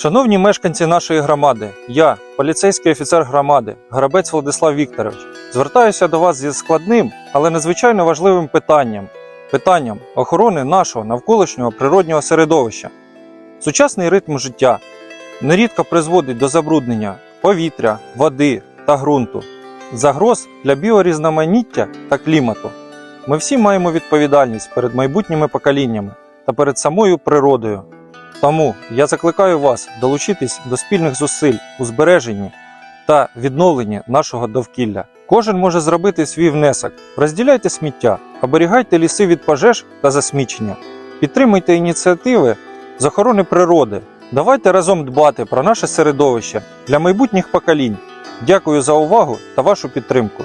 Шановні мешканці нашої громади, я, поліцейський офіцер громади, Грабець Владислав Вікторович, звертаюся до вас зі складним, але надзвичайно важливим питанням питанням охорони нашого навколишнього природнього середовища. Сучасний ритм життя нерідко призводить до забруднення повітря, води та ґрунту, загроз для біорізноманіття та клімату. Ми всі маємо відповідальність перед майбутніми поколіннями та перед самою природою. Тому я закликаю вас долучитись до спільних зусиль у збереженні та відновленні нашого довкілля. Кожен може зробити свій внесок. Розділяйте сміття, оберігайте ліси від пожеж та засмічення, підтримуйте ініціативи з охорони природи. Давайте разом дбати про наше середовище для майбутніх поколінь. Дякую за увагу та вашу підтримку.